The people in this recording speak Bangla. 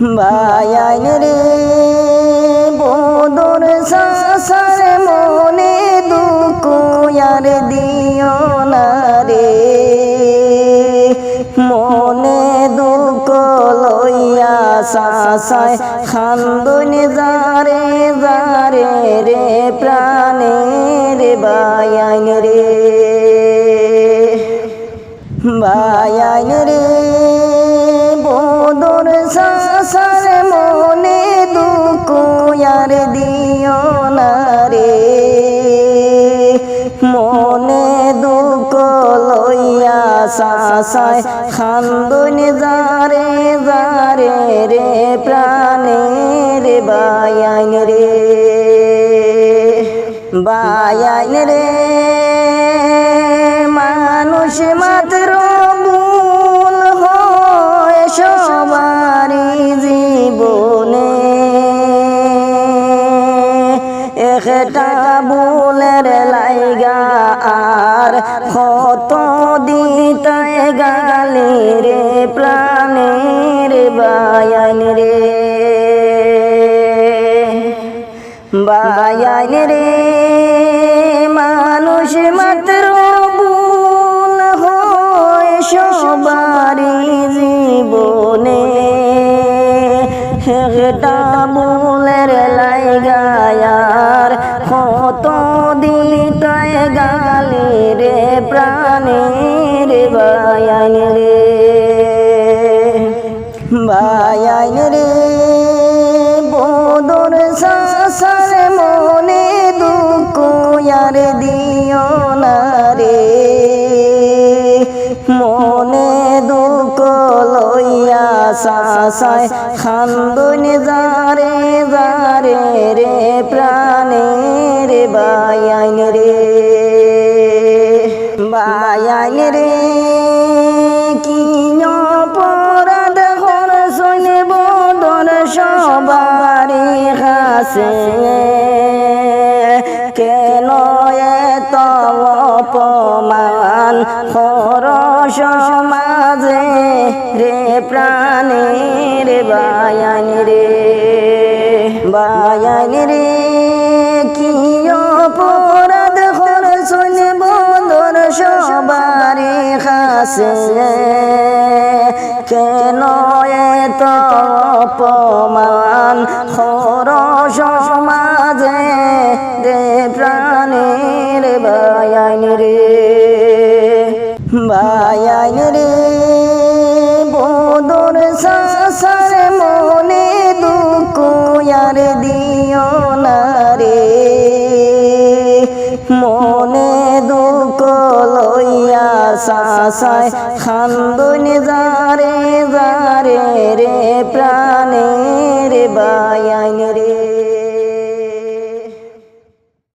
বায়াইন রে, বদর সাসার মনে দুঃখ আর দিও না রে। মনে দুঃখ লইয়া সাসায় খান্দন যারে যারে রে প্রাণের বায়াইন রে। বায়াইন রে। মনে দুঃখ লইয়া সাসায় খান্দন যারে যারে রে প্রাণের বায়াইন রে। বায়াইন রে। মানুষ মাত্র একটা ভুলের লাইগা আর কত দিতায় গালি রে প্রাণের বায়ান রে। বায়ান রে, মানুষ মাত্র ভুল হয় সবারই জীবনে। একটা লাইগায়ার কত দিতায় গালি রে প্রাণের বায়ান রে। বায়ান সাসায় খান্দন যারে যারে রে প্রাণের বায়ান রে। বায়ান রে, কি অপরাধ হর শোনে বদর সবারই হাসে কেন এত অপমান হর সমাজে রে প্রাণের বায়ান রে। বায়ান রে, কি অপরাধ হর শোনে বদর সবারই হাসে কেন এত অপমান হর সমাজে? বায়ান রে বদর সাসার মনে দুঃখ আর দিও না রে। মনে দুঃখ লইয়া সাসায় খান্দন যারে যারে রে প্রাণের বায়ান রে।